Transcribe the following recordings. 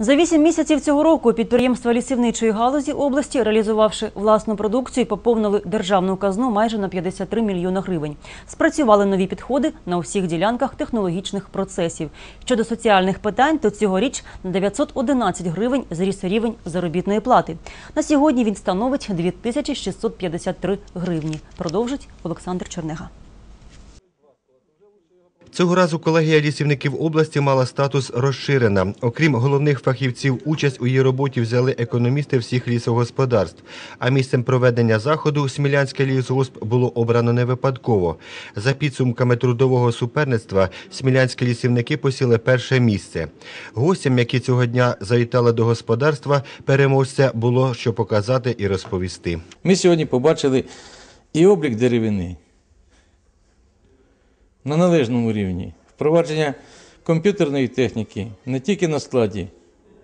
За вісім місяців цього року підприємства лісівничої галузі області, реалізувавши власну продукцію, поповнили державну казну майже на 53 мільйона гривень. Спрацювали нові підходи на усіх ділянках технологічних процесів. Щодо соціальних питань, то цьогоріч на 911 гривень зріс рівень заробітної плати. На сьогодні він становить 2653 гривні. Продовжить Олександр Чернега. Цього разу колегія лісівників області мала статус розширена. Окрім головних фахівців, участь у її роботі взяли економісти всіх лісогосподарств. А місцем проведення заходу Смілянське лісгосп було обрано не випадково. За підсумками трудового суперництва смілянські лісівники посіли перше місце. Гостям, які цього дня завітали до господарства, переможця було що показати і розповісти. Ми сьогодні побачили і облік деревини на належному рівні, впровадження комп'ютерної техніки не тільки на складі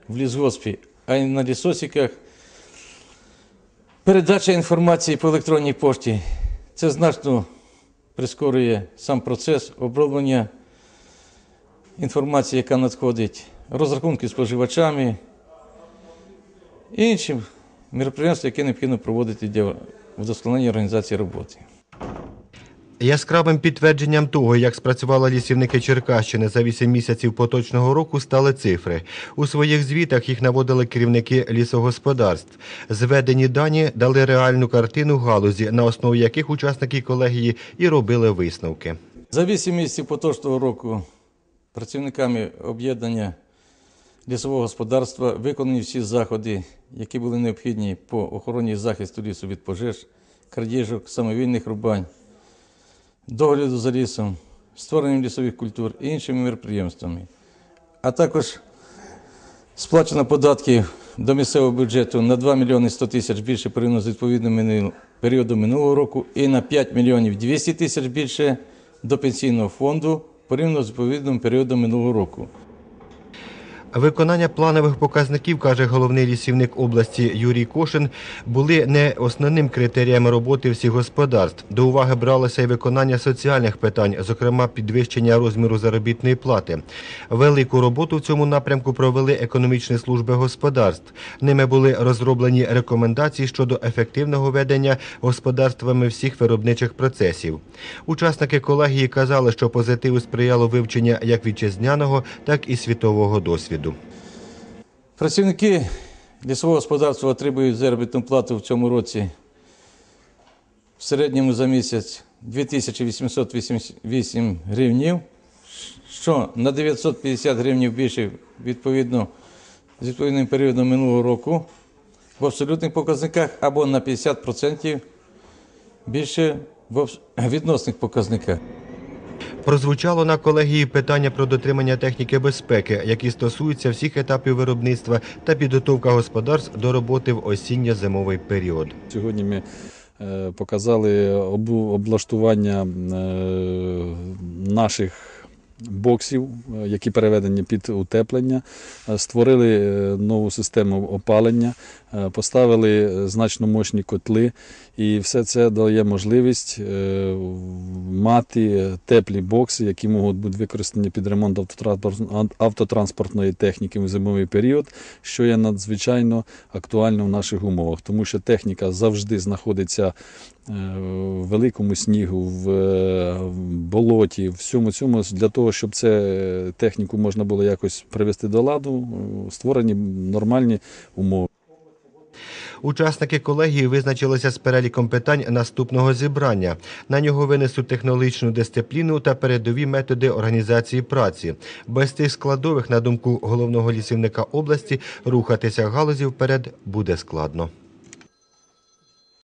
в лісгоспі, а й на лісосіках, передача інформації по електронній пошті. Це значно прискорює сам процес оброблення інформації, яка надходить, розрахунки з споживачами і інші мероприємства, які необхідно проводити для вдосконалення організації роботи. Яскравим підтвердженням того, як спрацювали лісівники Черкащини за 8 місяців поточного року, стали цифри. У своїх звітах їх наводили керівники лісогосподарств. Зведені дані дали реальну картину галузі, на основі яких учасники колегії і робили висновки. За 8 місяців поточного року працівниками об'єднання лісового господарства виконані всі заходи, які були необхідні по охороні і захисту лісу від пожеж, крадіжок, самовільних рубань, догляду за лісом, створенням лісових культур і іншими мероприємствами. А також сплачено податки до місцевого бюджету на 2 мільйони 100 тисяч більше порівняно з відповідним періодом минулого року і на 5 мільйонів 200 тисяч більше до пенсійного фонду порівняно з відповідним періодом минулого року. Виконання планових показників, каже головний лісівник області Юрій Кошин, були не основним критерієм роботи всіх господарств. До уваги бралося і виконання соціальних питань, зокрема підвищення розміру заробітної плати. Велику роботу в цьому напрямку провели економічні служби господарств. Ними були розроблені рекомендації щодо ефективного ведення господарствами всіх виробничих процесів. Учасники колегії казали, що позитиву сприяло вивчення як вітчизняного, так і світового досвіду. Працівники лісового господарства отримують заробітну плату в цьому році в середньому за місяць 2888 гривнів, що на 950 гривнів більше відповідно з відповідним періодом минулого року в абсолютних показниках або на 50% більше в відносних показниках. Прозвучало на колегії питання про дотримання техніки безпеки, які стосуються всіх етапів виробництва та підготовка господарств до роботи в осінньо-зимовий період. Сьогодні ми е, показали облаштування е, наших боксів, е, які переведені під утеплення, Е, створили е, нову систему опалення, поставили значно мощні котли, і все це дає можливість мати теплі бокси, які можуть бути використані під ремонт автотранспортної техніки в зимовий період, що є надзвичайно актуально в наших умовах, тому що техніка завжди знаходиться в великому снігу, в болоті, всьому цьому. Для того, щоб це техніку можна було якось привести до ладу, е, створені нормальні умови. Учасники колегії визначилися з переліком питань наступного зібрання. На нього винесуть технологічну дисципліну та передові методи організації праці. Без цих складових, на думку головного лісівника області, рухатися галузі вперед буде складно.